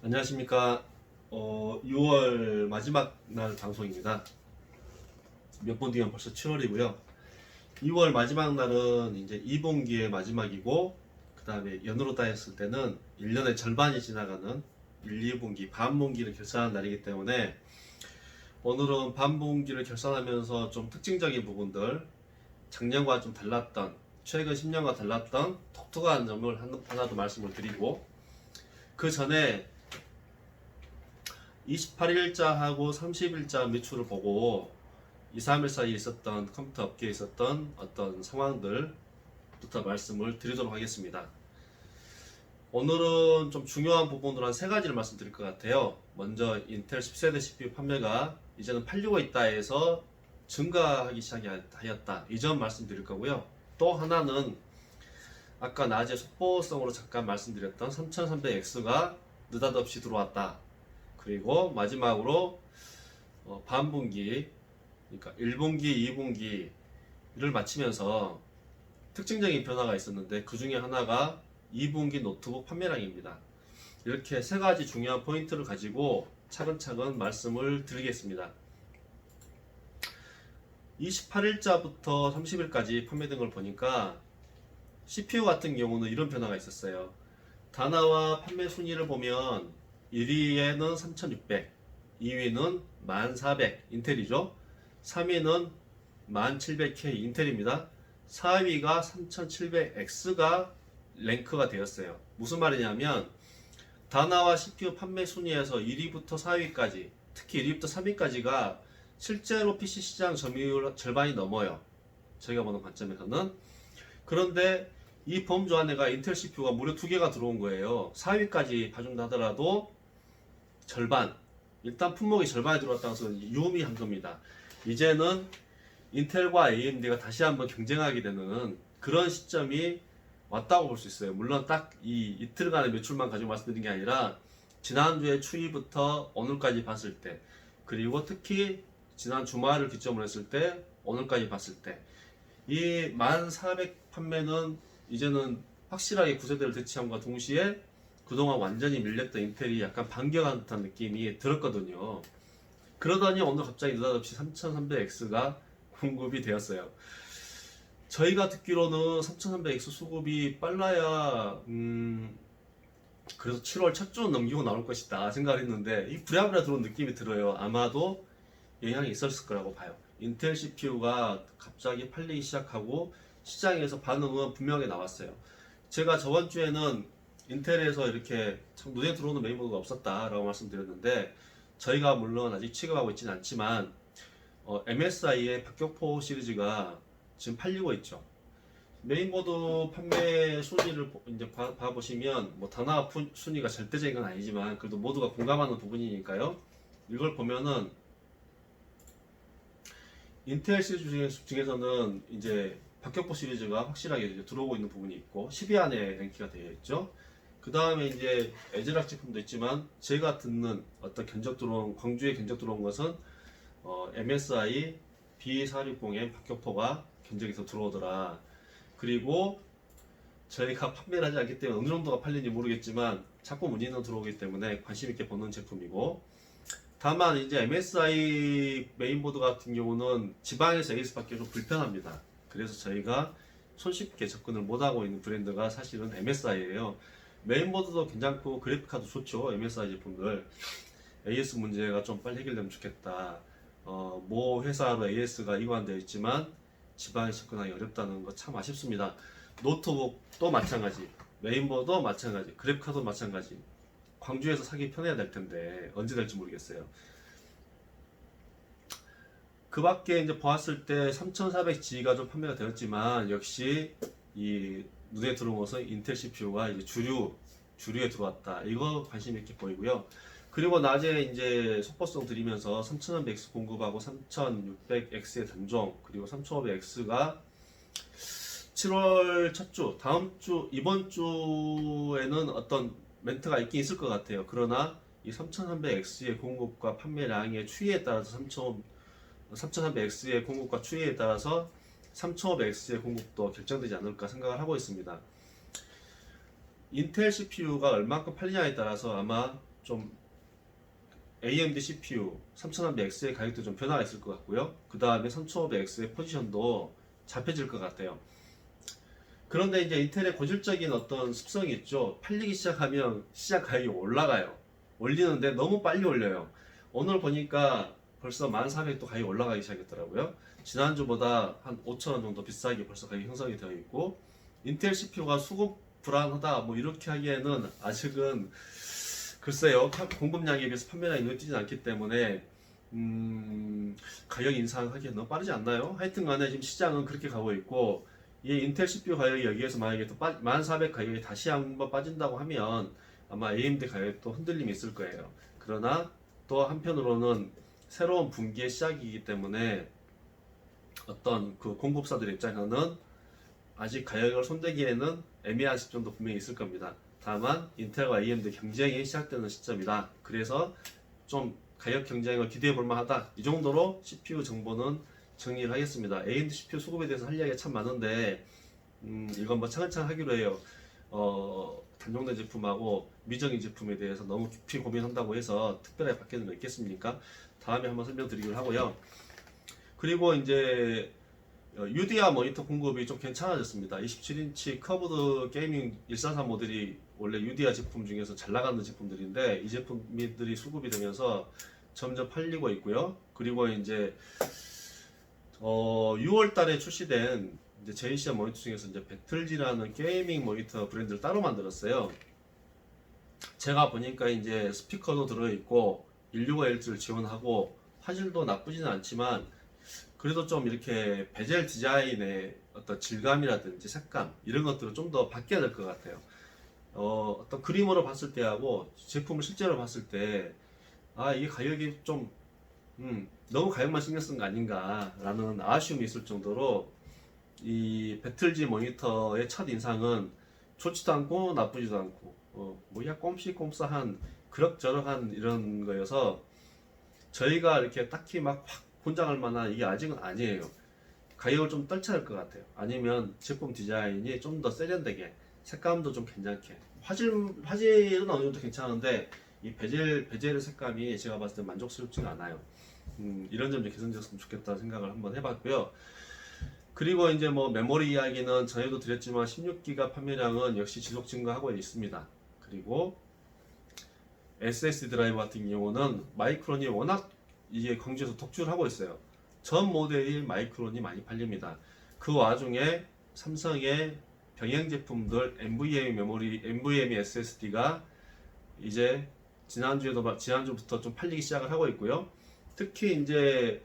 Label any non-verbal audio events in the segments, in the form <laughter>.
안녕하십니까. 어, 6월 마지막 날 방송입니다. 몇분 뒤면 벌써 7월이고요. 2월 마지막 날은 이제 2분기의 마지막이고, 그 다음에 연으로 따졌을 때는 1년의 절반이 지나가는 1, 2분기, 반분기를 결산한 날이기 때문에 오늘은 반분기를 결산하면서 좀 특징적인 부분들, 작년과 좀 달랐던, 최근 10년과 달랐던 독특한 점을 한- 하나 더 말씀을 드리고, 그 전에 28일자하고 30일자 매출을 보고 2, 3일 사이에 있었던 컴퓨터 업계에 있었던 어떤 상황들부터 말씀을 드리도록 하겠습니다. 오늘은 좀 중요한 부분으로 한 세 가지를 말씀드릴 것 같아요. 먼저 인텔 10세대 CPU 판매가 이제는 팔리고 있다 해서 증가하기 시작하였다. 이 점 말씀드릴 거고요. 또 하나는 아까 낮에 속보성으로 잠깐 말씀드렸던 3300X가 느닷없이 들어왔다. 그리고 마지막으로 어, 반분기, 그러니까 1분기, 2분기를 마치면서 특징적인 변화가 있었는데 그 중에 하나가 2분기 노트북 판매량입니다. 이렇게 세 가지 중요한 포인트를 가지고 차근차근 말씀을 드리겠습니다. 28일자부터 30일까지 판매된 걸 보니까 CPU 같은 경우는 이런 변화가 있었어요. 다나와 판매 순위를 보면 1위에는 3600, 2위는 1400 인텔이죠. 3위는 1700K 인텔입니다. 4위가 3700X가 랭크가 되었어요. 무슨 말이냐면 다나와 CPU 판매 순위에서 1위부터 4위까지, 특히 1위부터 3위까지가 실제로 PC 시장 점유율 절반이 넘어요. 저희가 보는 관점에서는. 그런데 이 범주 안에가 인텔 CPU가 무려 두 개가 들어온 거예요. 4위까지 봐준다 하더라도 절반. 일단 품목이 절반이 들어왔다는 것은 유의미한 겁니다. 이제는 인텔과 AMD가 다시 한번 경쟁하게 되는 그런 시점이 왔다고 볼 수 있어요. 물론 딱 이 이틀간의 매출만 가지고 말씀드린 게 아니라 지난주에 추위부터 오늘까지 봤을 때 그리고 특히 지난 주말을 기점으로 했을 때 오늘까지 봤을 때 이 1400 판매는 이제는 확실하게 구세대를 대체함과 동시에 그동안 완전히 밀렸던 인텔이 약간 반격한 듯한 느낌이 들었거든요. 그러더니 오늘 갑자기 느닷없이 3300X가 공급이 되었어요. 저희가 듣기로는 3300X 수급이 빨라야 음 그래서 7월 첫 주 넘기고 나올 것이다 생각을 했는데 이 부랴부랴 들어온 느낌이 들어요. 아마도 영향이 있었을 거라고 봐요. 인텔 CPU가 갑자기 팔리기 시작하고 시장에서 반응은 분명하게 나왔어요. 제가 저번 주에는 인텔에서 이렇게 참 눈에 들어오는 메인보드가 없었다라고 말씀드렸는데 저희가 물론 아직 취급하고 있지는 않지만 어, MSI의 박격포 시리즈가 지금 팔리고 있죠. 메인보드 판매 순위를 보- 이제 봐, 봐보시면 뭐 단화 푸- 순위가 절대적인 건 아니지만 그래도 모두가 공감하는 부분이니까요. 이걸 보면은 인텔 시리즈 중에, 중에서는 이제 박격포 시리즈가 확실하게 들어오고 있는 부분이 있고 10위 안에 랭크가 되어 있죠. 그 다음에 이제 에즈락 제품도 있지만 제가 듣는 어떤 견적 들어온 광주에 견적 들어온 것은 어, MSI B460의 박격포가 견적에서 들어오더라. 그리고 저희가 판매를 하지 않기 때문에 어느 정도가 팔리는지 모르겠지만 자꾸 문의는 들어오기 때문에 관심 있게 보는 제품이고 다만 이제 MSI 메인보드 같은 경우는 지방에서 AS 받기 좀 불편합니다. 그래서 저희가 손쉽게 접근을 못하고 있는 브랜드가 사실은 MSI예요. 메인보드도 괜찮고 그래픽카도 좋죠. MSI 제품들. AS 문제가 좀 빨리 해결되면 좋겠다. 어, 모 회사로 AS가 이관되어 있지만 지방에 접근하기 어렵다는 거 참 아쉽습니다. 노트북도 마찬가지, 메인보드도 마찬가지, 그래픽카도 마찬가지. 광주에서 사기 편해야 될 텐데 언제 될지 모르겠어요. 그 밖에 이제 보았을 때 3400G가 좀 판매가 되었지만 역시 이 눈에 들어온 것은 인텔 CPU가 이제 주류 주류에 들어왔다. 이거 관심 있게 보이고요. 그리고 낮에 이제 속보성 드리면서 3300X 공급하고 3600X의 단종 그리고 3500X가 7월 첫 주, 다음 주, 이번 주에는 어떤 멘트가 있긴 있을 것 같아요. 그러나 이 3300X의 공급과 판매량의 추이에 따라서 3300X의 공급과 추이에 따라서 3500X의 공급도 결정되지 않을까 생각을 하고 있습니다. 인텔 CPU가 얼마큼 팔리냐에 따라서 아마 좀 AMD CPU 3300X의 가격도 좀 변화가 있을 것 같고요. 그 다음에 3500X의 포지션도 잡혀질 것 같아요. 그런데 이제 인텔의 고질적인 어떤 습성이 있죠. 팔리기 시작하면 시작 가격이 올라가요. 올리는데 너무 빨리 올려요. 오늘 보니까 벌써 1400도 가격이 올라가기 시작했더라고요. 지난주보다 한 5천원 정도 비싸게 벌써 가격이 형성이 되어 있고 인텔 CPU가 수급 불안하다 뭐 이렇게 하기에는 아직은 글쎄요 파- 공급량에 비해서 판매량이 눈에 띄지 않기 때문에 음, 가격 인상하기 너무 빠르지 않나요? 하여튼 간에 지금 시장은 그렇게 가고 있고 이 인텔 CPU 가격이 여기에서 만약에 또 1400 가격이 다시 한번 빠진다고 하면 아마 AMD 가격에 또 흔들림이 있을 거예요. 그러나 또 한편으로는 새로운 분기의 시작이기 때문에 어떤 그 공급사들 입장에서는 아직 가격을 손대기에는 애매한 시점도 분명히 있을 겁니다. 다만 인텔과 AMD 경쟁이 시작되는 시점이다. 그래서 좀 가격 경쟁을 기대해 볼 만하다. 이 정도로 CPU 정보는 정리를 하겠습니다. AMD CPU 수급에 대해서 할 이야기가 참 많은데 음, 이건 뭐 차근차근 하기로 해요. 어, 단종된 제품하고 미정인 제품에 대해서 너무 깊이 고민한다고 해서 특별하게 바뀌는 거 있겠습니까? 다음에 한번 설명드리기로 하고요. 그리고 이제 어, UDR 모니터 공급이 좀 괜찮아졌습니다. 27인치 커브드 게이밍 143 모델이 원래 UDR 제품 중에서 잘 나가는 제품들인데 이 제품들이 수급이 되면서 점점 팔리고 있고요. 그리고 이제 어, 6월 달에 출시된 이제 JCR 모니터 중에서 이제 배틀지라는 게이밍 모니터 브랜드를 따로 만들었어요. 제가 보니까 이제 스피커도 들어있고 165Hz를 지원하고 화질도 나쁘지는 않지만 그래도 좀 이렇게 베젤 디자인의 어떤 질감이라든지 색감 이런 것들을 좀 더 바뀌어야 될 것 같아요. 어, 어떤 그림으로 봤을 때하고 제품을 실제로 봤을 때 아 이게 가격이 좀 음, 너무 가격만 신경 쓴 거 아닌가라는 아쉬움이 있을 정도로 이 배틀지 모니터의 첫 인상은 좋지도 않고 나쁘지도 않고 어, 뭐야 꼼시꼼싸한 그럭저럭한 이런 거여서 저희가 이렇게 딱히 막 확 권장할 만한 이게 아직은 아니에요. 가격을 좀 떨쳐야 할 것 같아요. 아니면 제품 디자인이 좀 더 세련되게 색감도 좀 괜찮게 화질 화질은 어느 정도 괜찮은데 이 베젤 베젤의 색감이 제가 봤을 때 만족스럽지가 않아요. 음, 이런 점좀 개선되었으면 좋겠다는 생각을 한번 해봤고요. 그리고 이제 뭐 메모리 이야기는 전에도 드렸지만 16기가 판매량은 역시 지속 증가하고 있습니다. 그리고 SSD 드라이브 같은 경우는 마이크론이 워낙 이게 광주에서 독주를 하고 있어요. 전 모델이 마이크론이 많이 팔립니다. 그 와중에 삼성의 병행 제품들 NVMe 메모리, NVMe SSD가 이제 지난주에도 마- 지난주부터 좀 팔리기 시작을 하고 있고요. 특히 이제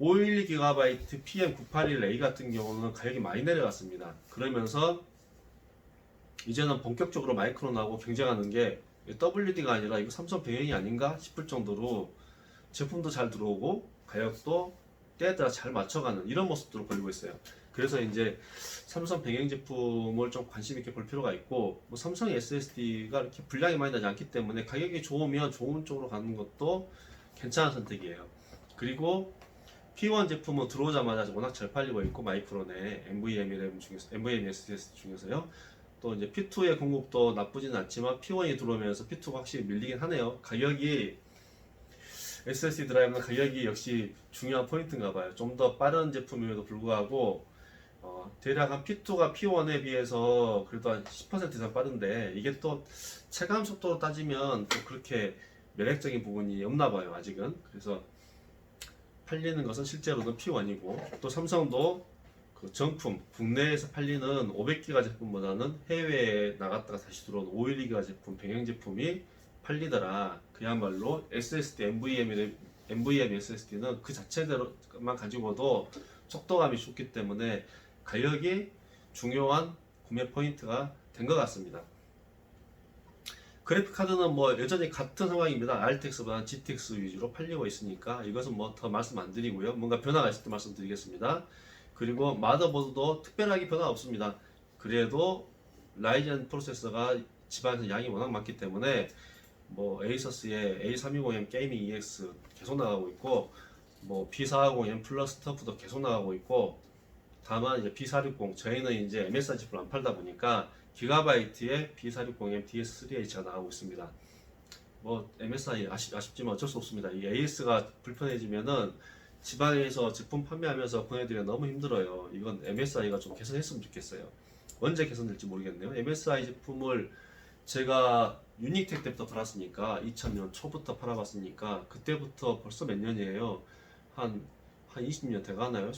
512GB PM981A 같은 경우는 가격이 많이 내려갔습니다. 그러면서 이제는 본격적으로 마이크론하고 경쟁하는 게 WD가 아니라 이거 삼성 병행이 아닌가 싶을 정도로 제품도 잘 들어오고 가격도 때에 따라 잘 맞춰가는 이런 모습들을 보이고 있어요. 그래서 이제 삼성 병행 제품을 좀 관심 있게 볼 필요가 있고 뭐 삼성 SSD가 이렇게 분량이 많이 나지 않기 때문에 가격이 좋으면 좋은 쪽으로 가는 것도 괜찮은 선택이에요. 그리고 P1 제품은 들어오자마자 워낙 잘 팔리고 있고 마이크론의 NVMe 램 중에서 NVMe SSD 중에서요. 또 이제 P2의 공급도 나쁘진 않지만 P1이 들어오면서 P2가 확실히 밀리긴 하네요. 가격이 SSD 드라이브는 가격이 역시 중요한 포인트인가 봐요. 좀 더 빠른 제품임에도 불구하고 어, 대략 한 P2가 P1에 비해서 그래도 한 10% 이상 빠른데 이게 또 체감 속도로 따지면 또 그렇게 매력적인 부분이 없나 봐요. 아직은. 그래서 팔리는 것은 실제로는 P1이고 또 삼성도 그 정품 국내에서 팔리는 500기가 제품보다는 해외에 나갔다가 다시 들어온 512기가 제품 병행 제품이 팔리더라. 그야말로 SSD, NVMe, NVMe SSD는 그 자체대로만 가지고도 속도감이 좋기 때문에 가격이 중요한 구매 포인트가 된 것 같습니다. 그래픽 카드는 뭐 여전히 같은 상황입니다. RTX보다는 GTX 위주로 팔리고 있으니까 이것은 뭐 더 말씀 안 드리고요. 뭔가 변화가 있을 때 말씀드리겠습니다. 그리고 마더보드도 특별하게 변화 없습니다. 그래도 라이젠 프로세서가 집안에서 양이 워낙 많기 때문에 뭐 에이서스의 A320M 게이밍 EX 계속 나가고 있고 뭐 B450M 플러스 터프도 계속 나가고 있고 다만 이제 B460 저희는 이제 MSI 칩을 안 팔다 보니까 기가바이트의 B460M DS3H가 나가고 있습니다. 뭐 MSI 아쉽, 아쉽지만 어쩔 수 없습니다. 이 AS가 불편해지면은 지방에서 제품 판매하면서 보내드리기가 너무 힘들어요. 이건 MSI가 좀 개선했으면 좋겠어요. 언제 개선될지 모르겠네요. MSI 제품을 제가 유닉텍 때부터 팔았으니까 2000년 초부터 팔아봤으니까 그때부터 벌써 몇 년이에요. 한, 한 20년 돼가나요?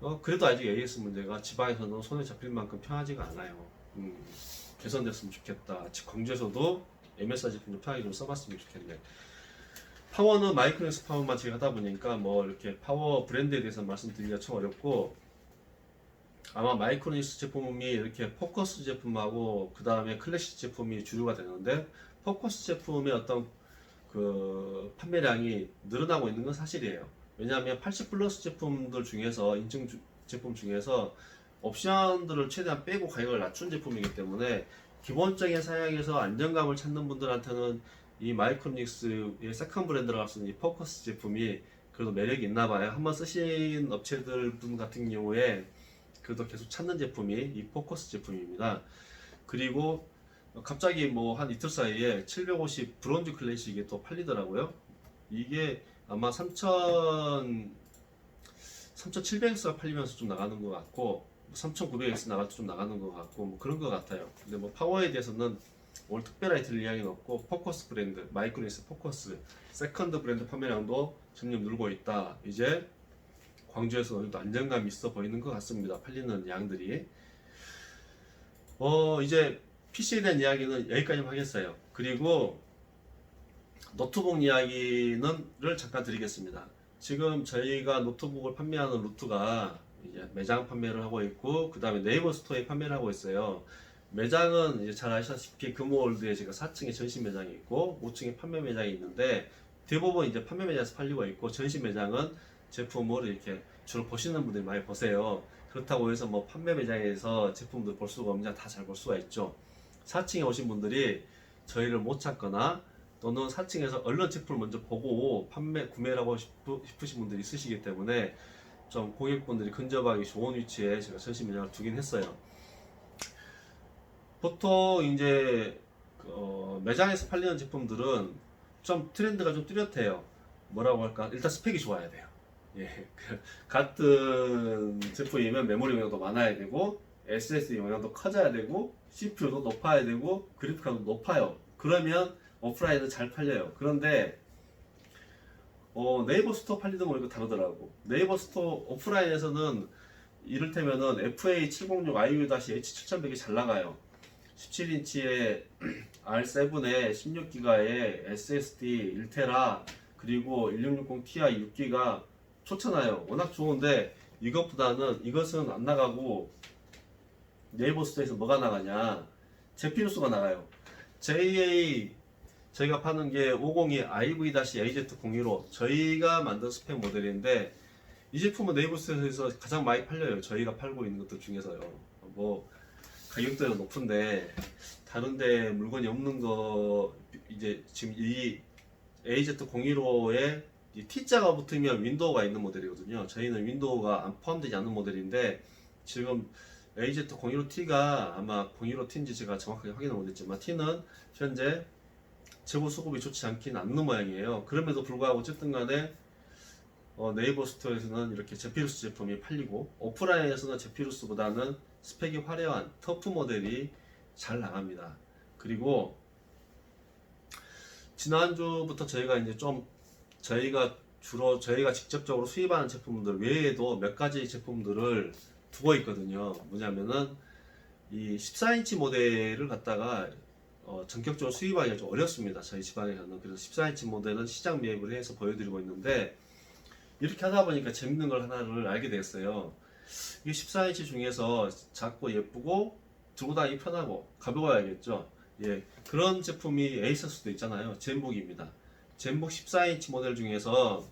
어, 그래도 아직 AS 문제가 지방에서는 손에 잡힐 만큼 편하지가 않아요. 음, 개선됐으면 좋겠다. 즉, 광주에서도 MSI 제품 좀 편하게 좀 써봤으면 좋겠네. 파워는 마이크로닉스 파워만 제가 하다 보니까 뭐 이렇게 파워 브랜드에 대해서 말씀드리기가 참 어렵고 아마 마이크로닉스 제품이 이렇게 포커스 제품하고 그 다음에 클래식 제품이 주류가 되는데 포커스 제품의 어떤 그 판매량이 늘어나고 있는 건 사실이에요. 왜냐하면 80 플러스 제품들 중에서 인증 주- 제품 중에서 옵션들을 최대한 빼고 가격을 낮춘 제품이기 때문에 기본적인 사양에서 안정감을 찾는 분들한테는 이 마이크로닉스의 세컨 브랜드라고 할수 있는 이 포커스 제품이 그래도 매력이 있나 봐요. 한번 쓰신 업체들 분 같은 경우에 그래도 계속 찾는 제품이 이 포커스 제품입니다. 그리고 갑자기 뭐 한 이틀 사이에 750 브론즈 클래식이 또 팔리더라고요. 이게 아마 3,000 3,700X가 팔리면서 좀 나가는 것 같고 3,900X 나갈 때 좀 나가는 것 같고 뭐 그런 것 같아요. 근데 뭐 파워에 대해서는 오늘 특별하게 들 이야기는 없고 포커스 브랜드 마이크로닉스 포커스 세컨드 브랜드 판매량도 점점 늘고 있다. 이제 광주에서 어느 정도 안정감이 있어 보이는 것 같습니다. 팔리는 양들이. 어, 이제 PC에 대한 이야기는 여기까지만 하겠어요. 그리고 노트북 이야기는를 잠깐 드리겠습니다. 지금 저희가 노트북을 판매하는 루트가 매장 판매를 하고 있고, 그 다음에 네이버 스토어에 판매를 하고 있어요. 매장은 이제 잘 아시다시피 금호월드에 제가 4층에 전시 매장이 있고, 5층에 판매 매장이 있는데, 대부분 이제 판매 매장에서 팔리고 있고, 전시 매장은 제품을 이렇게 주로 보시는 분들이 많이 보세요. 그렇다고 해서 뭐 판매 매장에서 제품들 볼 수가 없냐 다 잘 볼 수가 있죠. 4층에 오신 분들이 저희를 못 찾거나 또는 4층에서 얼른 제품을 먼저 보고 판매 싶으, 싶으신 분들이 있으시기 때문에 좀 고객분들이 근접하기 좋은 위치에 제가 전시 매장을 두긴 했어요. 보통 이제 그, 어, 매장에서 팔리는 제품들은 좀 트렌드가 좀 뚜렷해요. 뭐라고 할까? 일단 스펙이 좋아야 돼요. 예, <laughs> 그 같은 제품이면 메모리 용량도 많아야 되고 SSD 용량도 커져야 되고 CPU도 높아야 되고 그래픽카도 높아요. 그러면 오프라인은 잘 팔려요. 그런데 어, 네이버 스토어 팔리던 거이거 다르더라고. 네이버 스토어 오프라인에서는 이를테면은 FA706IU-H7100이 잘 나가요. 17인치에 R7에 16기가의 SSD 1테라 그리고 1660ti 6기가 좋잖아요. 워낙 좋은데 이것보다는 이것은 안 나가고 네이버 스토어에서 뭐가 나가냐? 제피루스가 나가요. JA 저희가 파는 게 502 IV-AZ0115 저희가 만든 스펙 모델인데 이 제품은 네이버 스토어에서 가장 많이 팔려요. 저희가 팔고 있는 것들 중에서요. 뭐 가격대는 높은데 다른데 물건이 없는 거 이제 지금 이 AZ015에 이 T자가 붙으면 윈도우가 있는 모델이거든요. 저희는 윈도우가 안 포함되지 않는 모델인데 지금 AZ015T가 아마 015T인지 제가 정확하게 확인을 못했지만 T는 현재 재고 수급이 좋지 않긴 않는 모양이에요. 그럼에도 불구하고 어쨌든 간에 어, 네이버 스토어에서는 이렇게 제피루스 제품이 팔리고 오프라인에서는 제피루스보다는 스펙이 화려한 터프 모델이 잘 나갑니다. 그리고 지난주부터 저희가 이제 좀 저희가 주로 저희가 직접적으로 수입하는 제품들 외에도 몇 가지 제품들을 두고 있거든요. 뭐냐면은 이 14인치 모델을 갖다가 어, 전격적으로 수입하기가 좀 어렵습니다. 저희 지방에서는 그래서 14인치 모델은 시장 매입을 해서 보여드리고 있는데 이렇게 하다 보니까 재밌는 걸 하나를 알게 됐어요. 이게 14인치 중에서 작고 예쁘고 들고 다니기 편하고 가벼워야겠죠. 예, 그런 제품이 에이서스도 있잖아요. 젠북입니다. 젠북 14인치 모델 중에서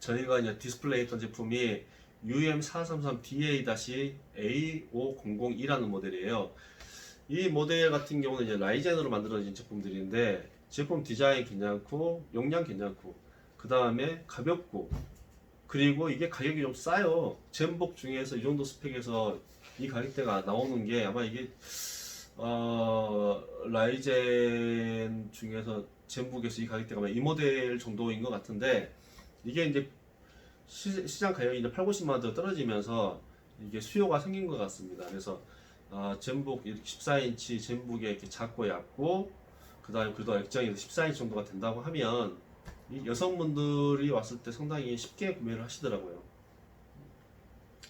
저희가 이제 디스플레이 했던 제품이 UM433DA-A5002라는 모델이에요. 이 모델 같은 경우는 이제 라이젠으로 만들어진 제품들인데 제품 디자인 괜찮고 용량 괜찮고 그 다음에 가볍고 그리고 이게 가격이 좀 싸요. 젠복 중에서 이 정도 스펙에서 이 가격대가 나오는 게 아마 이게 어 라이젠 중에서 젠북에서 이 가격대가 이 모델 정도인 것 같은데 이게 이제 시, 시장 가격이 이제 8, 90만 원대로 떨어지면서 이게 수요가 생긴 것 같습니다. 그래서 아, 젠북 이렇게 14인치 젠북에 이렇게 작고 얇고 그다음에 그래도 액정이 14인치 정도가 된다고 하면 이 여성분들이 왔을 때 상당히 쉽게 구매를 하시더라고요.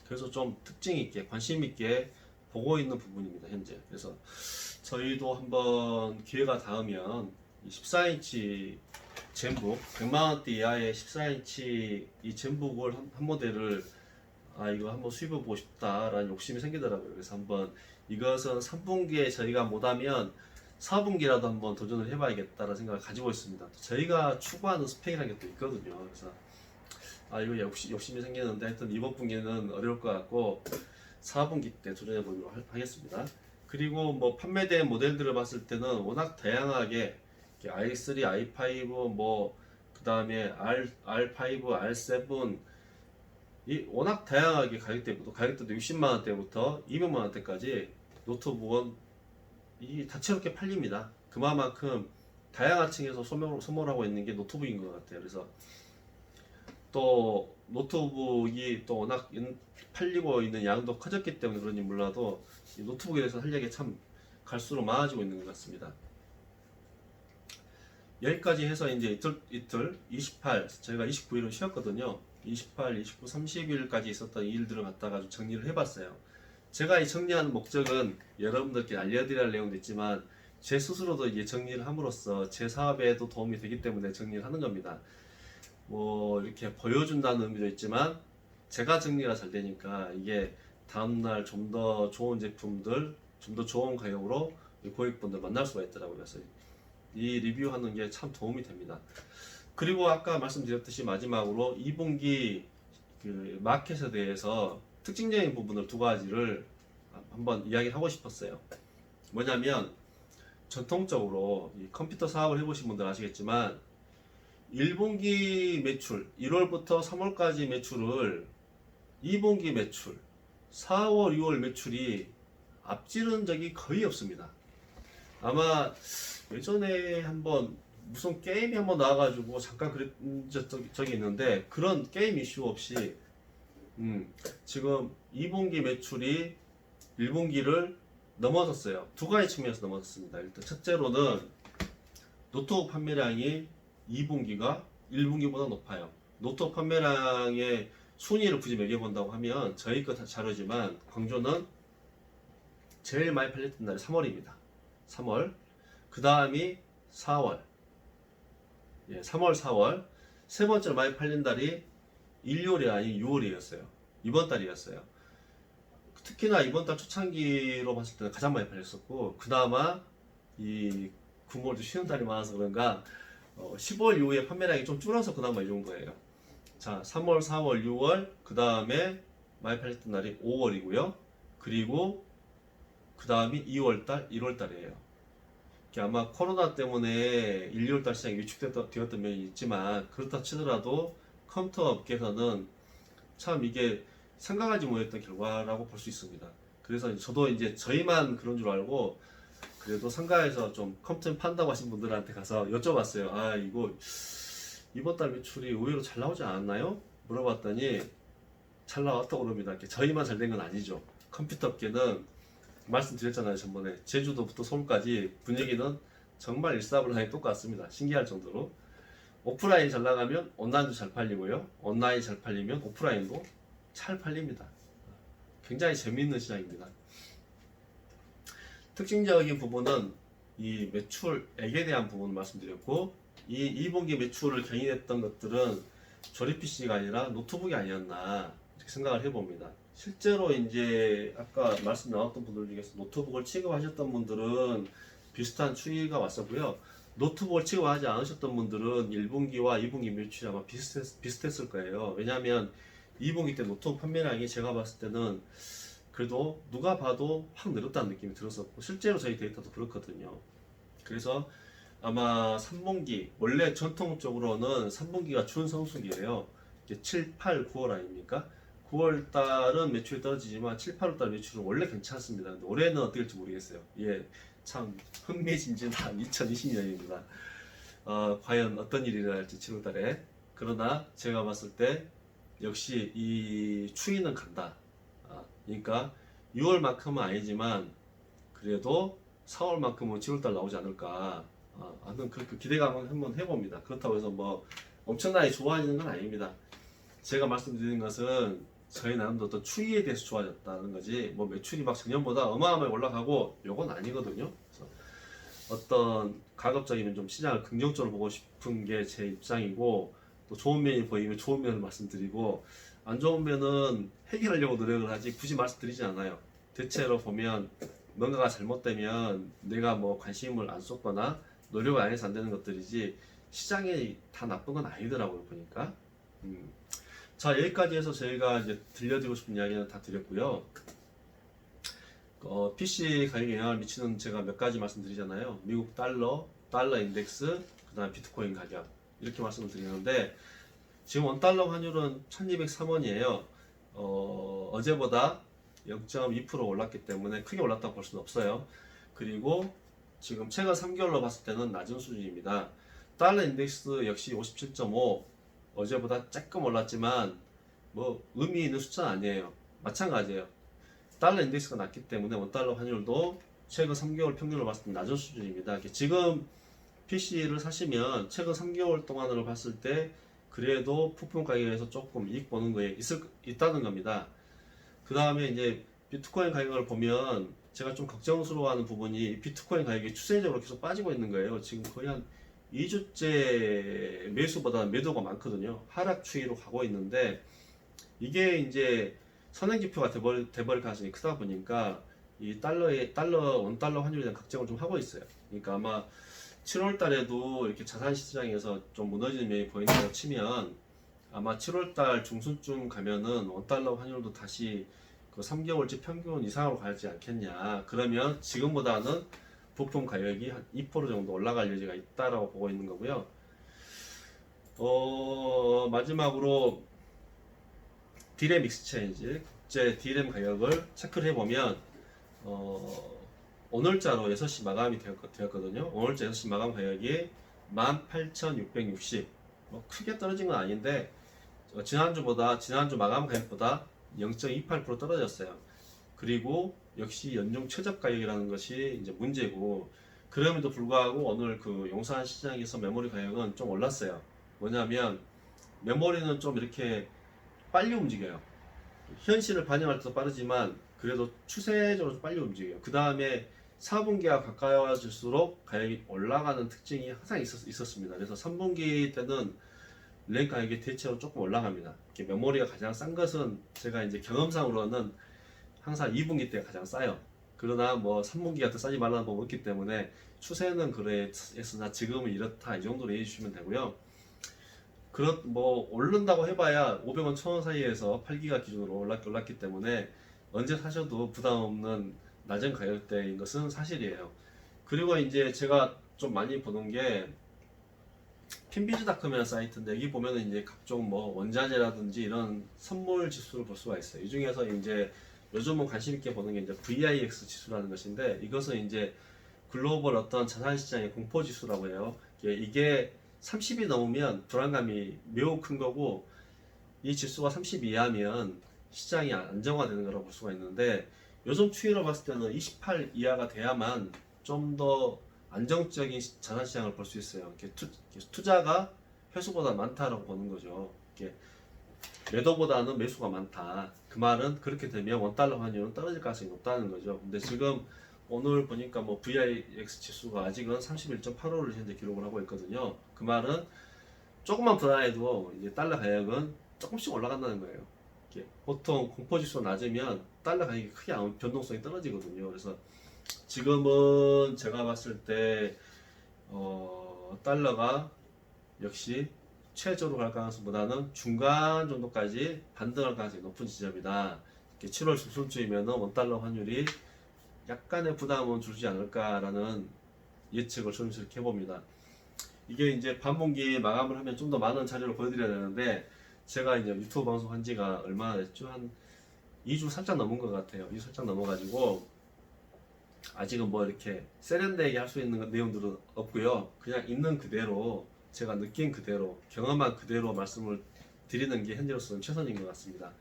그래서 좀 특징 있게 관심 있게 보고 있는 부분입니다 현재. 그래서 저희도 한번 기회가 닿으면 이 14인치 젠북 100만 원대 이하의 14인치 이 젠북을 한, 한 모델을 아 이거 한번 수입해 보고 싶다라는 욕심이 생기더라고요. 그래서 한번 이것은 3분기에 저희가 못하면 4분기라도 한번 도전을 해봐야겠다는 생각을 가지고 있습니다. 또 저희가 추구하는 스펙이라는 게 또 있거든요. 그래서 아 이거 역시 욕심이 생기는데 하여튼 이번 분기는 어려울 것 같고 4분기 때 도전해 할- 하겠습니다. 그리고 뭐 판매된 모델들을 봤을 때는 워낙 다양하게 이렇게 i3, i5 뭐 그다음에 R R5, R7 이 워낙 다양하게 가격대부터 가격대도 60만 원대부터 200만 원대까지 노트북은 이 다채롭게 팔립니다. 그만큼 다양한 층에서 소멸, 소모하고 있는 게 노트북인 것 같아요. 그래서 또 노트북이 또 워낙 인- 팔리고 있는 양도 커졌기 때문에 그런지 몰라도 이 노트북에 대해서 할 얘기가 참 갈수록 많아지고 있는 것 같습니다. 여기까지 해서 이제 이틀, 이틀 28 저희가 29일은 쉬었거든요. 28, 29, 30일까지 있었던 이 일들을 갖다가 좀 정리를 해봤어요. 제가 이 정리하는 목적은 여러분들께 알려드릴 내용도 있지만 제 스스로도 이제 정리를 함으로써 제 사업에도 도움이 되기 때문에 정리를 하는 겁니다. 뭐 이렇게 보여준다는 의미도 있지만 제가 정리가 잘 되니까 이게 다음날 좀 더 좋은 제품들, 좀 더 좋은 가격으로 이 고객분들 만날 수가 있더라고요. 그래서 이 리뷰하는 게 참 도움이 됩니다. 그리고 아까 말씀드렸듯이 마지막으로 2분기 그 마켓에 대해서 특징적인 부분을 두 가지를 한번 이야기를 하고 싶었어요. 뭐냐면 전통적으로 이 컴퓨터 사업을 해보신 분들 아시겠지만 1분기 매출 1월부터 3월까지 매출을 2분기 매출 4월, 6월 매출이 앞지른 적이 거의 없습니다. 아마 예전에 한번 무슨 게임이 한번 나와가지고 잠깐 그랬던 적- 적이 있는데 그런 게임 이슈 없이 음, 지금 2분기 매출이 1분기를 넘어섰어요. 두 가지 측면에서 넘어섰습니다. 일단 첫째로는 노트북 판매량이 2분기가 1분기보다 높아요. 노트북 판매량의 순위를 굳이 매겨본다고 하면 저희 거 다 자료지만 광조는 제일 많이 팔렸던 날이 3월입니다. 3월. 그 다음이 4월. 예, 3월, 4월. 세 번째로 많이 팔린 달이 1월이 아닌 6월이었어요. 이번 달이었어요. 특히나 이번 달 초창기로 봤을 때는 가장 많이 팔렸었고, 그나마 이 9월도 쉬는 달이 많아서 그런가, 어, 10월 이후에 판매량이 좀 줄어서 그나마 이 정도예요. 자, 3월, 4월, 6월, 그 다음에 많이 팔렸던 날이 5월이고요. 그리고 그 다음이 2월달, 1월달이에요. 아마 코로나 때문에 1, 2월달 시장이 위축되었던 되었던 면이 있지만 그렇다 치더라도 컴퓨터 업계에서는 참 이게 생각하지 못했던 결과라고 볼 수 있습니다. 그래서 저도 이제 저희만 그런 줄 알고 그래도 상가에서 좀 컴퓨터 판다고 하신 분들한테 가서 여쭤봤어요. 아 이거 이번 달 매출이 의외로 잘 나오지 않았나요? 물어봤더니 잘 나왔다고 그럽니다. 저희만 잘 된 건 아니죠. 컴퓨터 업계는 말씀드렸잖아요 전번에 제주도부터 서울까지 분위기는 정말 일사불란하게 똑같습니다. 신기할 정도로 오프라인 잘 나가면 온라인도 잘 팔리고요. 온라인 잘 팔리면 오프라인도 잘 팔립니다. 굉장히 재미있는 시장입니다. 특징적인 부분은 이 매출액에 대한 부분을 말씀드렸고 이 2분기 매출을 견인했던 것들은 조립 PC가 아니라 노트북이 아니었나 이렇게 생각을 해봅니다. 실제로 이제 아까 말씀 나왔던 분들 중에서 노트북을 취급하셨던 분들은 비슷한 추이가 왔었고요. 노트북을 취급하지 않으셨던 분들은 1분기와 2분기 매출이 아마 비슷했, 비슷했을 거예요. 왜냐하면 2분기 때 노트북 판매량이 제가 봤을 때는 그래도 누가 봐도 확 늘었다는 느낌이 들었었고 실제로 저희 데이터도 그렇거든요. 그래서 아마 3분기 원래 전통적으로는 3분기가 준성수기예요. 이제 7, 8, 9월 아닙니까? 9월 달은 매출이 떨어지지만 7, 8월 달 매출은 원래 괜찮습니다. 근데 올해는 될지 모르겠어요. 예, 참 흥미진진한 <laughs> 2020년입니다. 어, 과연 어떤 일이 일어날지 7월달에 그러나 제가 봤을 때 역시 이 추위는 간다. 아, 그러니까 6월만큼은 아니지만 그래도 4월만큼은 7월달 나오지 않을까. 아, 하는 그렇게 기대감 한번 해봅니다. 그렇다고 해서 뭐 엄청나게 좋아지는 건 아닙니다. 제가 말씀드리는 것은 저희 나름도 어떤 추이에 대해서 좋아졌다는 거지 뭐 매출이 막 작년보다 어마어마하게 올라가고 요건 아니거든요. 그래서 어떤 가급적이면 좀 시장을 긍정적으로 보고 싶은 게 제 입장이고 또 좋은 면이 보이면 좋은 면을 말씀드리고 안 좋은 면은 해결하려고 노력을 하지 굳이 말씀드리지 않아요. 대체로 보면 뭔가가 잘못되면 내가 뭐 관심을 안 쏟거나 노력을 안 해서 안 되는 것들이지 시장이 다 나쁜 건 아니더라고요 보니까. 음. 자 여기까지 해서 저희가 이제 들려드리고 싶은 이야기는 다 드렸고요. 어, PC 가격에 영향을 미치는 제가 몇 가지 말씀드리잖아요. 미국 달러, 달러 인덱스, 그다음 비트코인 가격 이렇게 말씀을 드리는데 지금 원 달러 환율은 1,203원이에요. 어, 어제보다 0.2% 올랐기 때문에 크게 올랐다고 볼 수는 없어요. 그리고 지금 최근 3개월로 봤을 때는 낮은 수준입니다. 달러 인덱스 역시 57.5 어제보다 조금 올랐지만 뭐 의미 있는 숫자는 아니에요. 마찬가지예요. 달러 인덱스가 낮기 때문에 원달러 환율도 최근 3개월 평균으로 봤을 때 낮은 수준입니다. 지금 PC를 사시면 최근 3개월 동안으로 봤을 때 그래도 부품 가격에서 조금 이익 보는 거에 있을, 있다는 겁니다. 그 다음에 이제 비트코인 가격을 보면 제가 좀 걱정스러워하는 부분이 비트코인 가격이 추세적으로 계속 빠지고 있는 거예요. 지금 거의 한 2주째 매수보다 매도가 많거든요. 하락 추이로 가고 있는데 이게 이제 선행지표가 돼버릴, 돼버릴 가능성이 크다 보니까 이 달러의 달러 원 달러 환율에 대한 걱정을 좀 하고 있어요. 그러니까 아마 7월 달에도 이렇게 자산 시장에서 좀 무너지는 면이 보인다고 치면 아마 7월 달 중순쯤 가면은 원 달러 환율도 다시 그 3개월치 평균 이상으로 가지 않겠냐. 그러면 지금보다는 부품 가격이 한 2% 정도 올라갈 여지가 있다라고 보고 있는 거고요. 어, 마지막으로 디램 익스체인지 국제 디램 가격을 체크를 해보면 어, 오늘자로 6시 마감이 되었, 되었거든요. 오늘자 6시 마감 가격이 18,660. 뭐 크게 떨어진 건 아닌데 어, 지난주보다 지난주 마감 가격보다 0.28% 떨어졌어요. 그리고 역시 연중 최저 가격이라는 것이 이제 문제고 그럼에도 불구하고 오늘 그 용산 시장에서 메모리 가격은 좀 올랐어요. 뭐냐면 메모리는 좀 이렇게 빨리 움직여요. 현실을 반영할 때도 빠르지만 그래도 추세적으로 좀 빨리 움직여요. 그 다음에 4분기가 가까워질수록 가격이 올라가는 특징이 항상 있었, 있었습니다. 그래서 3분기 때는 램 가격이 대체로 조금 올라갑니다. 메모리가 가장 싼 것은 제가 이제 경험상으로는 항상 2분기 때 가장 싸요. 그러나 뭐 3분기가 더 싸지 말라는 법은 없기 때문에 추세는 그랬으나 지금은 이렇다 이 정도로 이해해 주시면 되고요. 그렇 뭐 오른다고 해봐야 500원 1000원 사이에서 8기가 기준으로 올랐, 올랐기 때문에 언제 사셔도 부담 없는 낮은 가격대인 것은 사실이에요. 그리고 이제 제가 좀 많이 보는 게 핀비즈닷컴이라는 사이트인데 여기 보면은 이제 각종 뭐 원자재라든지 이런 선물 지수를 볼 수가 있어요. 이 중에서 이제 요즘은 관심 있게 보는 게 이제 VIX 지수라는 것인데 이것은 이제 글로벌 어떤 자산 시장의 공포 지수라고 해요. 이게- 이게 30이 넘으면 불안감이 매우 큰 거고 이 지수가 30 이하면 시장이 안정화되는 거라고 볼 수가 있는데 요즘 추이로 봤을 때는 28 이하가 돼야만 좀 더 안정적인 시- 자산 시장을 볼 수 있어요. 이렇게 투, 투자가 회수보다 많다라고 보는 거죠. 이렇게 매도보다는 매수가 많다. 그 말은 그렇게 되면 원달러 환율은 떨어질 가능성이 높다는 거죠. 근데 지금 오늘 보니까 뭐 VIX 지수가 아직은 31.85를 현재 기록을 하고 있거든요. 그 말은 조금만 불안해도 이제 달러 가격은 조금씩 올라간다는 거예요. 보통 공포 지수가 낮으면 달러 가격이 크게 안- 변동성이 떨어지거든요. 그래서 지금은 제가 봤을 때 어, 달러가 역시 최저로 갈 가능성보다는 중간 정도까지 반등할 가능성이 높은 지점이다. 이렇게 7월 중순쯤이면은 원달러 환율이 약간의 부담은 줄지 않을까라는 예측을 조심스럽게 해봅니다. 이게 이제 반분기 마감을 하면 좀 더 많은 자료를 보여드려야 되는데 제가 이제 유튜브 방송 한 지가 얼마나 됐죠? 한 2주 살짝 넘은 것 같아요. 2주 살짝 넘어가지고 아직은 뭐 이렇게 세련되게 할 수 있는 내용들은 없고요. 그냥 있는 그대로 제가 느낀 그대로 경험한 그대로 말씀을 드리는 게 현재로서는 최선인 것 같습니다.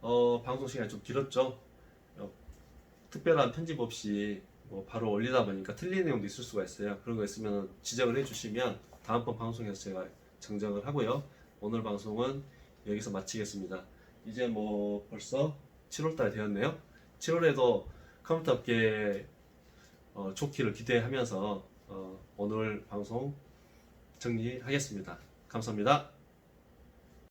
어, 방송 시간이 좀 길었죠. 어, 특별한 편집 없이 뭐 바로 올리다 보니까 틀린 내용도 있을 수가 있어요. 그런 거 있으면 지적을 해주시면 다음번 방송에서 제가 정정을 하고요. 오늘 방송은 여기서 마치겠습니다. 이제 뭐 벌써 7월달 되었네요. 7월에도 컴퓨터 업계 어, 좋기를 기대하면서 어, 오늘 방송 정리하겠습니다. 감사합니다.